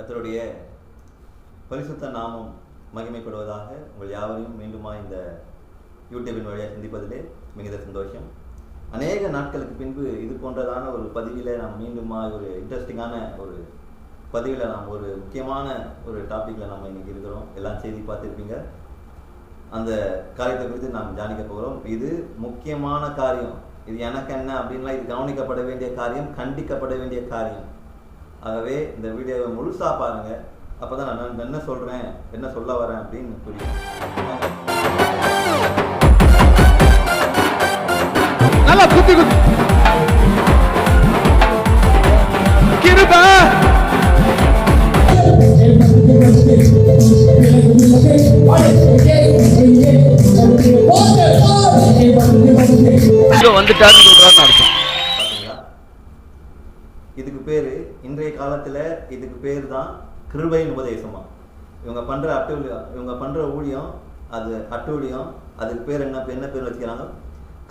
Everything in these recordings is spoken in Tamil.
கத்தருடைய பரிசுத்த நாமம் மகிமைப்படுவதாக உங்கள் யாவரையும் மீண்டுமா இந்த யூடியூபின் வழியாக சிந்திப்பதிலே மிகுந்த சந்தோஷம். அநேக நாட்களுக்கு பின்பு இது போன்றதான ஒரு பதிவில் நாம் மீண்டுமா ஒரு இன்ட்ரெஸ்டிங்கான ஒரு பதிவில் நாம் ஒரு முக்கியமான ஒரு டாப்பிக்கில் நாம் இன்னைக்கு இருக்கிறோம். எல்லாம் செய்தி பார்த்துருப்பீங்க. அந்த காரியத்தை குறித்து நாம் தியானிக்க போகிறோம். இது முக்கியமான காரியம். இது எனக்கு என்ன அப்படின்லாம் இது கவனிக்கப்பட வேண்டிய காரியம் கண்டிக்கப்பட வேண்டிய காரியம். ஆகவே இந்த வீடியோவை முழுசா பாருங்க. அப்பதான் நான் என்ன சொல்றேன் என்ன சொல்ல வரேன் அப்படின்னு புரியும். நல்லா குத்தி குத்தி. கிருப! வந்துட்டாருன்னு சொல்றான்னு அர்த்தம் பாத்தீங்களா இதுக்கு பேரு இன்றைய காலத்தில் இதுக்கு பேர் தான் கிருபையின் உபதேசமா? இவங்க பண்ணுற அட்டூழியம் இவங்க பண்ணுற ஊழியம் அது அட்டூழியம் அதுக்கு பேர் என்ன என்ன பேர் வச்சுக்கிறாங்க?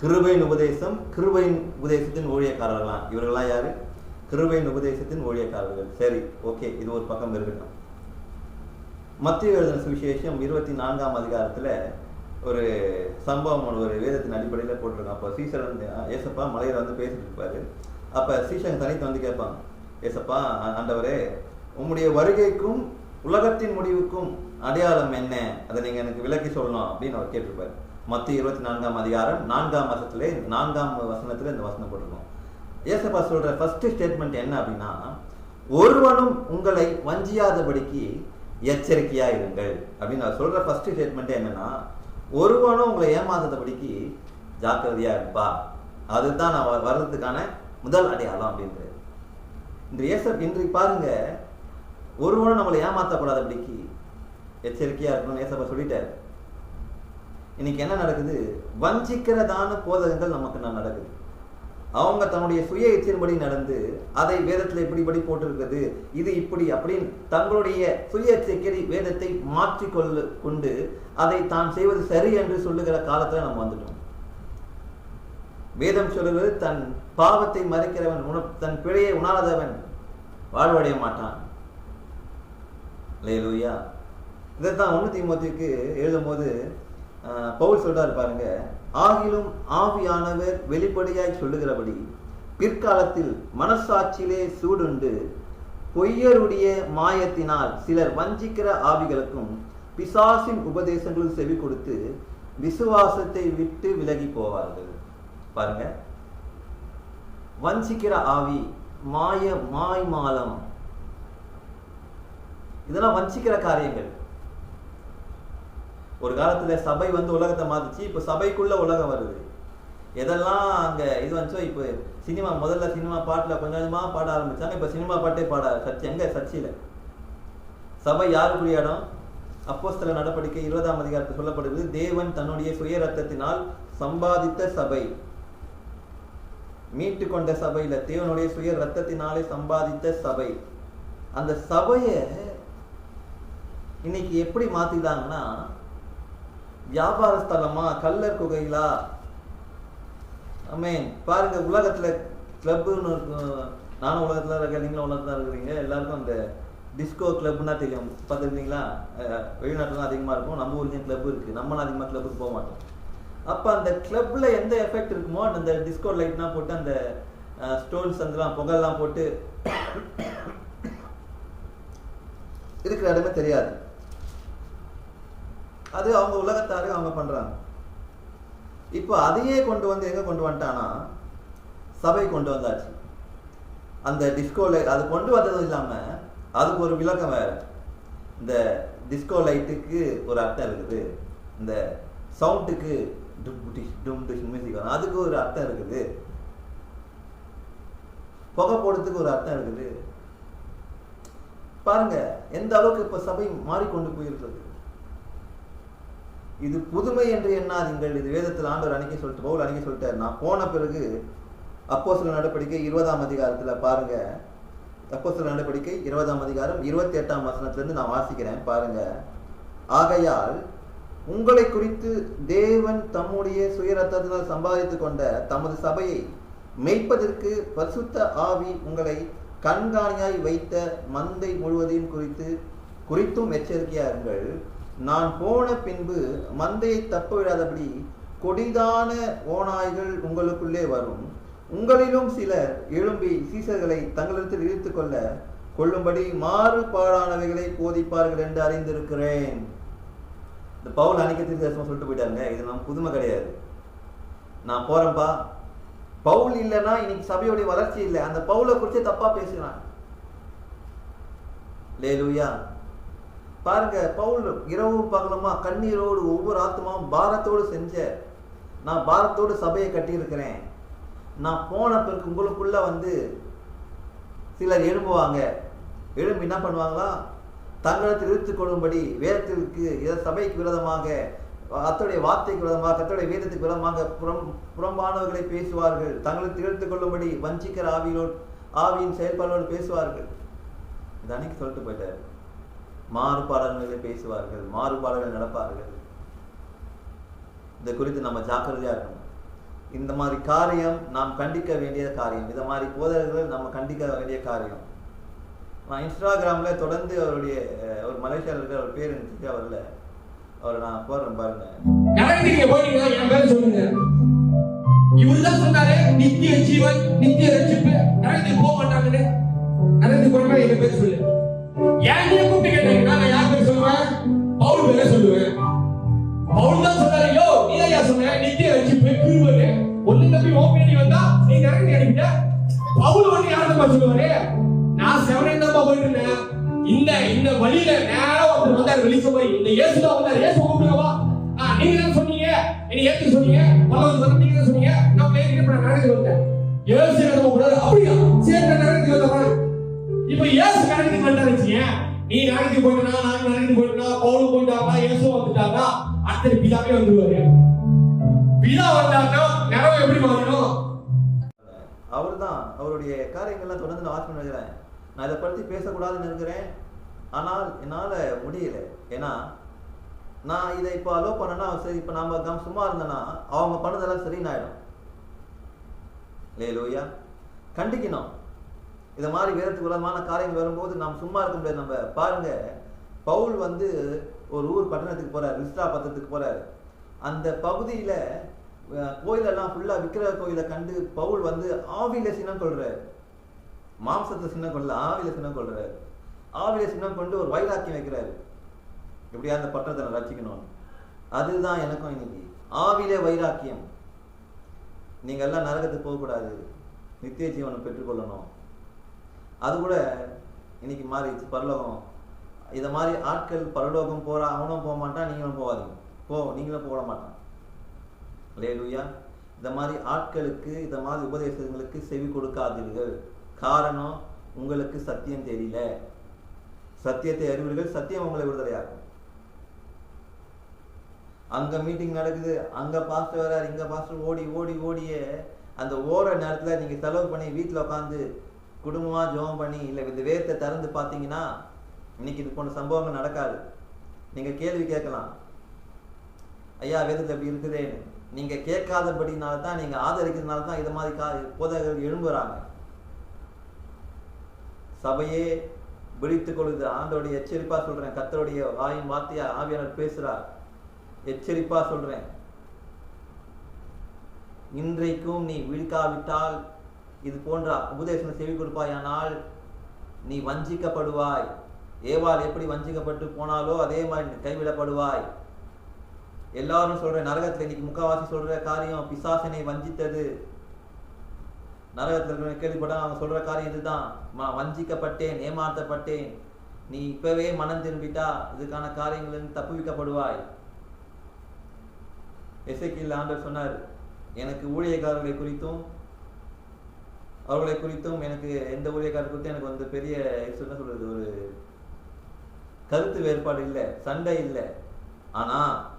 கிருபையின் உபதேசம் கிருபையின் உபதேசத்தின் ஊழியக்காரர்களாம் இவர்கள்லாம் யார்? கிருபையின் உபதேசத்தின் ஊழியக்காரர்கள். சரி ஓகே இது ஒரு பக்கம் இருக்கட்டும். மத்திய எழுதின சுவிசேஷம் இருபத்தி நான்காம் அதிகாரத்தில் ஒரு சம்பவம் ஒரு வேதத்தின் அடிப்படையில் போட்டிருக்கான். அப்போ சீசர் வந்து ஏசப்பா மலையில் வந்து பேசிட்டு இருப்பாரு. அப்போ சீசன் தனித்து வந்து கேட்பாங்க ஏசப்பா ஆண்டவரே உம்முடைய வருகைக்கும் உலகத்தின் முடிவுக்கும் அடையாளம் என்ன? அதை நீங்கள் எனக்கு விளக்கி சொல்லணும் அப்படின்னு அவர் கேட்டிருப்பார். மத்திய இருபத்தி நான்காம் அதிகாரம் நான்காம் வசத்துல நான்காம் வசனத்தில் இந்த வசனம் போட்டிருக்கோம். ஏசப்பா சொல்கிற ஃபஸ்ட்டு ஸ்டேட்மெண்ட் என்ன அப்படின்னா ஒருவனும் உங்களை வஞ்சியாதபடிக்கு எச்சரிக்கையாக இருங்கள் அப்படின்னு அவர் சொல்கிற ஃபஸ்ட்டு ஸ்டேட்மெண்ட் என்னன்னா ஒருவனும் உங்களை ஏமாத்தாதபடிக்கு ஜாக்கிரதையாக இருப்பா. அதுதான் நான் வர்றதுக்கான முதல் அடையாளம் அப்படின்றது இந்த ஏச இன்றைக்கு பாருங்க ஒருவனும் நம்மளை ஏமாத்தக்கூடாதபடிக்கு எச்சரிக்கையா இருக்கணும்னு ஏசப்ப சொல்லிட்டாரு. இன்னைக்கு என்ன நடக்குது? வஞ்சிக்கிறதான போதகங்கள் நமக்கு நான் நடக்குது. அவங்க தன்னுடைய சுய இச்சையின்படி நடந்து அதை வேதத்துல இப்படிப்படி போட்டிருக்கிறது இது இப்படி அப்படின்னு தங்களுடைய சுய இச்சைக்கடி வேதத்தை மாற்றிக்கொள்ள கொண்டு அதை தான் செய்வது சரி என்று சொல்லுகிற காலத்துல நம்ம வந்துட்டோம். வேதம் சொல்லுவது தன் பாவத்தை மறைக்கிறவன் உண தன் பிழையை உணராதவன் வாழ்வடைய மாட்டான். லேலூயா இதைத்தான் ஒன்று தீமோத்திக்கு எழுதும்போது ஆஹ், பவுல் சொல்றாரு பாருங்க ஆகிலும் ஆவியானவர் வெளிப்படையாய் சொல்லுகிறபடி பிற்காலத்தில் மனசாட்சியிலே சூடுண்டு பொய்யருடைய மாயத்தினால் சிலர் வஞ்சிக்கிற ஆவிகளுக்கும் பிசாசின் உபதேசங்களும் செவி கொடுத்து விசுவாசத்தை விட்டு விலகி போவார்கள். பாருங்க. வஞ்சிக்கிற ஆவி மாய மாய் மாலம் இதெல்லாம் வஞ்சிக்கிற காரியங்கள். ஒரு காலத்துல சபை வந்து உலகத்தை மாத்துச்சு இப்ப சபைக்குள்ள உலகம் வருது. எதெல்லாம் அங்க இது வந்துச்சோ இப்ப சினிமா முதல்ல சினிமா பாட்டுல கொஞ்சம் கொஞ்சமா பாட ஆரம்பிச்சாங்க இப்ப சினிமா பாட்டே பாட சர்ச்சை எங்க? சர்ச்சையில சபை யாருக்குரிய இடம்? அப்போஸ்தல நடவடிக்கை இருபதாம் அதிகாரத்தில் சொல்லப்படுகிறது தேவன் தன்னுடைய சுய ரத்தத்தினால் சம்பாதித்த சபை. மீட்டு கொண்ட சபையில தேவனுடைய சுய ரத்தத்தினாலே சம்பாதித்த சபை. அந்த சபையை இன்னைக்கு எப்படி மாத்திட்டாங்கன்னா வியாபார ஸ்தலமா கல்லர் குகைகளா ஆமென் பாருங்க உலகத்துல கிளப்புன்னு இருக்கும் நானும் உலகத்துல இருக்கேன் நீங்களும் உலகத்துல இருக்கிறீங்க. எல்லாருக்கும் அந்த டிஸ்கோ கிளப்னா தெரியும். பார்த்துருக்கீங்களா? வெளிநாட்டுலாம் அதிகமா இருக்கும். நம்ம ஊர்லேயும் கிளப் இருக்கு. நம்மளும் அதிகமா கிளப்புக்கு போக மாட்டோம். அப்போ அந்த கிளப்ல எந்த எஃபெக்ட் இருக்குமோ அந்த டிஸ்கோ லைட்லாம் போட்டு அந்த ஸ்டோன்ஸ் அதெல்லாம் பொங்கல்லாம் போட்டு இருக்கிற இடமே தெரியாது. அது அவங்க உலகத்தாரு அவங்க பண்றாங்க. இப்போ அதையே கொண்டு வந்து எங்க கொண்டு வந்துட்டானா சபை கொண்டு வந்தாச்சு. அந்த டிஸ்கோ லைட் அது கொண்டு வந்ததும் இல்லாம அதுக்கு ஒரு விளக்கம் வேற. இந்த டிஸ்கோ லைட்டுக்கு ஒரு அர்த்தம் இருக்குது. இந்த சவுண்டுக்கு டும் டிஷ் அதுக்கு ஒரு அர்த்தம் இருக்குது. புகை போடுறதுக்கு ஒரு அர்த்தம் இருக்குது. பாருங்க எந்த அளவுக்கு இப்ப சபை மாறிக்கொண்டு போயிருக்கிறது? இது புதுமை என்று எண்ணாதீங்கள். இது வேதத்தில் ஆண்டவர் அன்னைக்கு சொல்லிட்டு பவுல் அன்னைக்கு சொல்லிட்டார். நான் போன பிறகு அப்போ சில நடவடிக்கை இருபதாம் அதிகாரத்துல பாருங்க. அப்போ சில நடவடிக்கை இருபதாம் அதிகாரம் இருபத்தி எட்டாம் வசனத்திலிருந்து நான் வாசிக்கிறேன் பாருங்க. ஆகையால் உங்களை குறித்து தேவன் தம்முடைய சுயரத்தத்தினால் சம்பாதித்துக் கொண்ட தமது சபையை மெய்ப்பதற்கு பசுத்த ஆவி உங்களை கண்காணியாய் வைத்த மந்தை முழுவதையும் குறித்து குறித்தும் எச்சரிக்கையாருங்கள். நான் போன பின்பு மந்தையை தப்ப விடாதபடி கொடிதான ஓநாய்கள் உங்களுக்குள்ளே வரும். உங்களிலும் சிலர் எழும்பி சீசர்களை தங்களிடத்தில் இழுத்து கொள்ள கொள்ளும்படி மாறுபாடானவைகளை போதிப்பார்கள் என்று அறிந்திருக்கிறேன். இந்த பவுல் அன்னைக்கு தரிசனம் சொல்லிட்டு போயிட்டாங்க இது நம்ம புதுமை கிடையாது. நான் போகிறேன்ப்பா பவுல் இல்லைன்னா இன்னைக்கு சபையோடைய வளர்ச்சி இல்லை. அந்த பவுலை குறித்து தப்பா லே லூயா பாருங்க பவுல் இரவு பகலமா கண்ணீரோடு ஒவ்வொரு ஆத்மாவும் பாரத்தோடு செஞ்ச நான் பாரத்தோடு சபையை கட்டியிருக்கிறேன். நான் போன பிறகு உங்களுக்குள்ள வந்து சிலர் எழும்புவாங்க. எழும்பி என்ன பண்ணுவாங்களா? தங்களிடத்தில் இழுத்துக் கொள்ளும்படி வேதத்திற்கு சபைக்கு விரோதமாக அத்தோடைய வார்த்தைக்கு விரோதமாக கத்தோடைய வேதத்துக்கு விரோதமாக புறம் புறம்பானவர்களை பேசுவார்கள். தங்களுக்கு இழுத்துக் கொள்ளும்படி வஞ்சிக்கிற ஆவியோடு ஆவியின் செயல்பாடோடு பேசுவார்கள். இது அன்னைக்கு சொல்லிட்டு போயிட்டார். மாறுபாடல்களை பேசுவார்கள் மாறுபாடுகள் நடப்பார்கள். இது குறித்து நம்ம ஜாக்கிரதையா இருக்கணும். இந்த மாதிரி காரியம் நாம் கண்டிக்க வேண்டிய காரியம் இந்த மாதிரி போதகர்கள் நம்ம கண்டிக்க வேண்டிய காரியம். நான் இன்ஸ்டாகிராமில் தொடர்ந்து அவருடைய ஒரு மலேசியாவில் இருக்கிற ஒரு பேர் எனக்கு சரியா வரல அவரை நான் போடுறேன் பாருங்க. நரகத்துக்கு போனீங்கன்னா என் பேர் சொல்லுங்க. இவருதான் சொன்னாரு நித்திய ஜீவன் நித்திய ரட்சிப்பு. நரகத்துக்கு போக மாட்டாங்கன்னு. நரகத்துக்கு போனா என் பேர் சொல்லு. ஏன் நீ கூப்பிட்டு கேட்டீங்கன்னா நான் யார் பேர் சொல்லுவேன்? பவுல் பேரை சொல்லுவேன். பவுல் தான் சொன்னாரு யோ நீ ஐயா சொன்ன? நித்திய ரட்சிப்பு கிருபனு ஒண்ணு நம்பி ஓ பேடி வந்தா நீ நரகத்துக்கு அனுப்பிட்ட. பவுல் வந்து யார் தான் சொல்லுவாரு? போயிட்டு இருந்தேன் இந்த இந்த வழியில நேரா வந்து வந்தார் இந்த இயேசு தான் வந்தார். இயேசு கூப்பிடுவா நீங்க தான் சொன்னீங்க. என்ன ஏத்து சொன்னீங்க. சொன்ன நீங்க தான் சொன்னீங்க. நான் ஏத்து நான் வந்தேன் இயேசு அப்படியா? சரி நான் வந்தேன் இப்ப இயேசு நரகத்துக்கு வந்தாருச்சிய நீ நரகத்துக்கு போயிட்டா நான் நரகத்துக்கு போயிட்டா பவுல் போயிட்டாங்க இயேசு வந்துட்டாங்க அடுத்த பிதாவே வந்துருவாரு. பிதா வந்தாருன்னா நிறவு எப்படி மாறணும் அவர்தான் அவருடைய காரியங்கள்லாம் தொடர்ந்து நான் வாட்ச் பண்ணி வைக்கிறேன் நான் இதை பற்றி பேசக்கூடாதுன்னு இருக்கிறேன். ஆனால் என்னால் முடியல. ஏன்னா நான் இதை இப்போ அலோ பண்ணனா சரி இப்போ நம்ம கம் சும்மா இருந்தேன்னா அவங்க பண்ணதெல்லாம் சரின்னு ஆயிடும் லேலூயா கண்டிக்கணும். இதை மாதிரி வேதத்துக்கு விதமான காரியங்கள் வரும்போது நாம் சும்மா இருக்க முடியாது. நம்ம பாருங்க பவுல் வந்து ஒரு ஊர் பட்டணத்துக்கு போறாரு லிஸ்டா பத்திரத்துக்கு போறாரு. அந்த பகுதியில கோயிலெல்லாம் ஃபுல்லா விக்கிரக கோயிலை கண்டு பவுல் வந்து ஆவியில சொல்கிறார் கொள்றாரு. மாம்சத்தை சின்னம் கொள்ள ஆவியில சின்னம் கொள்றாரு ஆவியில சின்னம் கொண்டு ஒரு வைராக்கியம் வைக்கிறாரு. எப்படியா அந்த பட்டத்தை நான் ரசிக்கணும்னு. அதுதான் எனக்கும் இன்னைக்கு. ஆவிலே வைராக்கியம். நீங்க எல்லாம் நரகத்துக்கு போகக்கூடாது. நித்திய ஜீவனை பெற்றுக்கொள்ளணும். அது கூட இன்னைக்கு மாறிடுச்சு பரலோகம் இதை மாதிரி ஆட்கள் பரலோகம் போறா அவனும் போக மாட்டான் நீங்களும் போகாதீங்க. போ நீங்களும் போட மாட்டான் லேலுயா இந்த மாதிரி ஆட்களுக்கு இந்த மாதிரி உபதேசங்களுக்கு செவி கொடுக்காதீர்கள். காரணம் உங்களுக்கு சத்தியம் தெரியல. சத்தியத்தை அறிவீர்கள் சத்தியம் உங்களை விடுதலையாகும் அங்க மீட்டிங் நடக்குது அங்க பாஸ்டர் வராரு இங்க பாஸ்டர் ஓடி ஓடி ஓடியே அந்த ஓர நேரத்துல நீங்க செலவு பண்ணி வீட்டுல உட்காந்து குடும்பமா ஜோம் பண்ணி இல்ல இந்த வேர்த்தை திறந்து பார்த்தீங்கன்னா இன்னைக்கு இது போன்ற சம்பவங்கள் நடக்காது. நீங்க கேள்வி கேட்கலாம். ஐயா வேதத்தை இப்படி இருக்குதேன்னு. நீங்க கேட்காதபடினால தான் நீங்க ஆதரிக்கிறதுனால தான் இது மாதிரி கா போதகர்கள் எழும்புறாங்க. சபையே விழித்துக் கொள்ளுது. ஆண்டோடைய எச்சரிப்பா சொல்றேன். கத்தருடைய வாயின் வார்த்தையா ஆவியாளர் பேசுறார். எச்சரிப்பா சொல்றேன். இன்றைக்கும் நீ விழிக்காவிட்டால் இது போன்ற உபதேசம் செவி கொடுப்பாயானால் நீ வஞ்சிக்கப்படுவாய். ஏவாள் எப்படி வஞ்சிக்கப்பட்டு போனாலோ அதே மாதிரி நீ கைவிடப்படுவாய். எல்லாரும் சொல்ற நரகத்துல இன்னைக்கு முக்காவாசி சொல்ற காரியம் பிசாசனை வஞ்சித்தது. நரகத்தில் கேள்விப்பட்டால் அவன் அவங்க சொல்ற காரியம் இதுதான். "ம- வஞ்சிக்கப்பட்டேன் ஏமாற்றப்பட்டேன். நீ இப்பவே மனம் திரும்பிட்டா இதுக்கான காரியங்களில் தப்புவிக்கப்படுவாய். எசைக்கில் ஆண்டர் சொன்னார் எனக்கு ஊழியக்காரர்களை குறித்தும் அவர்களை குறித்தும் எனக்கு எந்த ஊழியக்காரர் குறித்தும் எனக்கு வந்து பெரிய என்ன சொல்றது ஒரு கருத்து வேறுபாடு இல்லை சண்டை இல்லை. ஆனா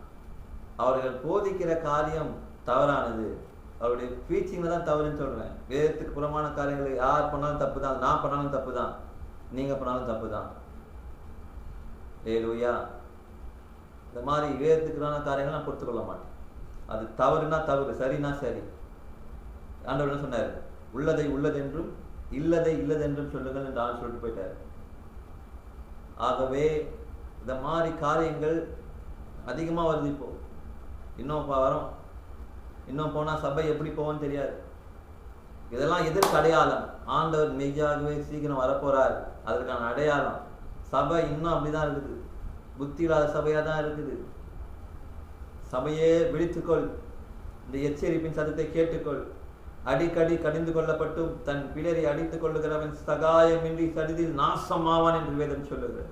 அவர்கள் போதிக்கிற காரியம் தவறானது. அவருடைய டீச்சிங்ல தான் தவறுன்னு சொல்கிறேன் வேதத்துக்கு புறமான காரியங்களை யார் பண்ணாலும் தப்பு தான் நான் பண்ணாலும் தப்பு தான் நீங்கள் பண்ணாலும் தப்பு தான் ஏலூயா இந்த மாதிரி வேதத்துக்குறான காரியங்களை நான் பொறுத்துக்கொள்ள மாட்டேன். அது தவறுனா தவறு சரினா சரி. ஆண்டவர் என்ன சொன்னார்? உள்ளதை உள்ளதென்றும் இல்லதை இல்லதென்றும் சொல்லுங்கள் என்று ஆள் சொல்லிட்டு போயிட்டார். ஆகவே இந்த மாதிரி காரியங்கள் அதிகமாக வருது இப்போ. இன்னும் வரோம் வரும். இன்னும் போனால் சபை எப்படி போவோம்னு தெரியாது. இதெல்லாம் எதற்கு அடையாளம் ஆண்டவர் மெய்யாகவே சீக்கிரம் வரப்போறார். அதற்கான அடையாளம். சபை இன்னும் அப்படிதான் இருக்குது. புத்தி இல்லாத சபையாக தான் இருக்குது. சபையே விழித்துக்கொள். இந்த எச்சரிப்பின் சத்தத்தை கேட்டுக்கொள். அடிக்கடி கடிந்து கொள்ளப்பட்டும் தன் பிளரை அடித்துக் கொள்ளுகிறவன் சகாயமின்றி சடிதில் நாசமாவான் என்று வேதம் சொல்லுகிறது.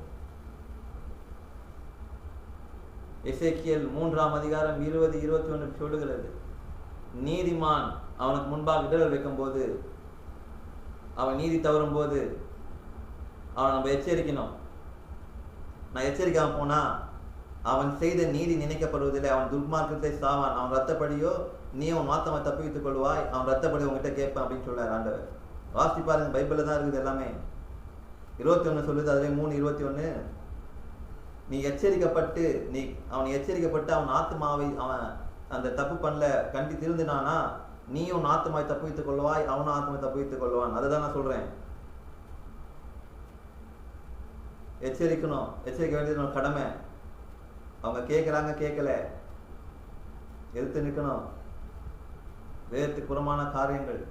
எசேக்கியேல் மூன்றாம் அதிகாரம் இருபது இருபத்தி ஒன்று சொல்லுகிறது. நீதிமான் அவனுக்கு முன்பாக இடர்கள் வைக்கும்போது அவன் நீதி தவறும் போது அவனை நம்ம எச்சரிக்கணும். நான் எச்சரிக்காம போனா அவன் செய்த நீதி நினைக்கப்படுவதில்லை. அவன் துர்மார்க்கத்தை சாவான். அவன் ரத்தப்படியோ நீ அவன் மாத்தவன் தப்பித்துக் கொள்வாய். அவன் ரத்தப்படி உங்ககிட்ட கேட்பான் அப்படின்னு சொல்றாரு ஆண்டவர். வாசி பாருங்க பைபிளில் தான் இருக்குது எல்லாமே. இருபத்தி ஒன்று சொல்லுது அதுலேயே மூணு இருபத்தி ஒன்று நீ எச்சரிக்கப்பட்டு நீ அவன் எச்சரிக்கப்பட்டு அவன் ஆத்மாவை அவன் அந்த தப்பு பண்ணல கண்டி திருந்தினானா நீயும் நாத்தமாய் ஆத்மாவை தப்புவித்துக் கொள்வாய் அவனும் ஆத்மாவை தப்புவித்துக் கொள்வான். அதுதான் நான் சொல்றேன். எச்சரிக்கணும். எச்சரிக்க வேண்டியது நம்ம கடமை. அவங்க கேட்குறாங்க கேட்கல எதிர்த்து நிற்கணும் வேதத்துக்கு புறமான காரியங்கள்.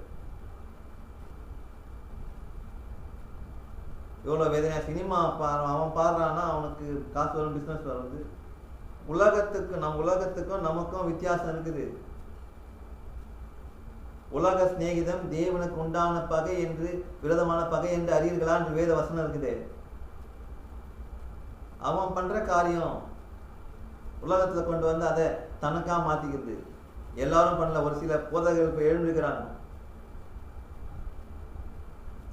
எவ்வளோ வேதனையா சினிமா பாரு அவன் பாடுறான்னா அவனுக்கு காசு வரும் பிஸ்னஸ் வருது உலகத்துக்கு நம் உலகத்துக்கும் நமக்கும் வித்தியாசம் இருக்குது. உலக சிநேகிதம் தேவனுக்கு உண்டான பகை என்று விரதமான பகை என்று அறியீர்களா என்று வேத வசனம் இருக்குது. அவன் பண்ற காரியம் உலகத்துல கொண்டு வந்து அதை தனக்கா மாத்திக்கிறது. எல்லாரும் பண்ணல ஒரு சில போதகர்கள் இப்ப எழுந்திருக்கிறாங்க.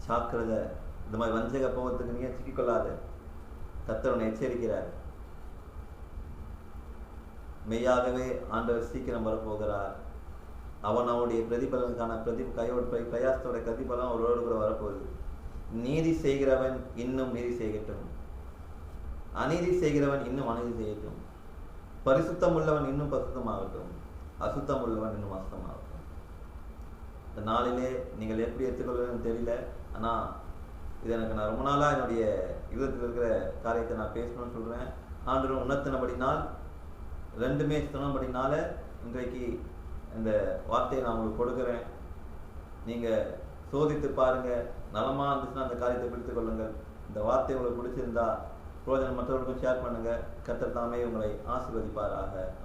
சாக்கிரதை இந்த மாதிரி வஞ்சக போகத்துக்கு நீங்க சிக்கிக்கொள்ளாத கத்தவனை எச்சரிக்கிறார். மெய்யாகவே ஆண்டவர் சீக்கிரம் வரப்போகிறார். அவன் அவனுடைய பிரதிபலனுக்கான பிரதி கையோட பிரயாசத்தோட பிரதிபலம் அவரோடு கூட வரப்போகுது. நீதி செய்கிறவன் இன்னும் நீதி செய்யட்டும். அநீதி செய்கிறவன் இன்னும் அநீதி செய்யட்டும். பரிசுத்தம் உள்ளவன் இன்னும் பரிசுத்தமாகட்டும். அசுத்தம் உள்ளவன் இன்னும் அசுத்தமாகட்டும். இந்த நாளிலே நீங்கள் எப்படி எடுத்துக்கொள்வதுன்னு தெரியல. ஆனா இது எனக்கு நான் ரொம்ப நாளாக என்னுடைய யுகத்தில் இருக்கிற காரியத்தை நான் பேசணும்னு சொல்றேன். ஆண்டு உணர்த்தினபடினால் ரெண்டுமே சொன்னபடினால இன்றைக்கு இந்த வார்த்தையை நான் உங்களுக்கு கொடுக்குறேன். நீங்கள் சோதித்து பாருங்கள் நலமாக இருந்துச்சுன்னா அந்த காரியத்தை பிடித்துக்கொள்ளுங்கள் இந்த வார்த்தை உங்களுக்கு பிடிச்சிருந்தா புரோஜனம் மற்றவர்களுக்கும் ஷேர் பண்ணுங்கள் கத்தர் தாமே உங்களை ஆசீர்வதிப்பாராக.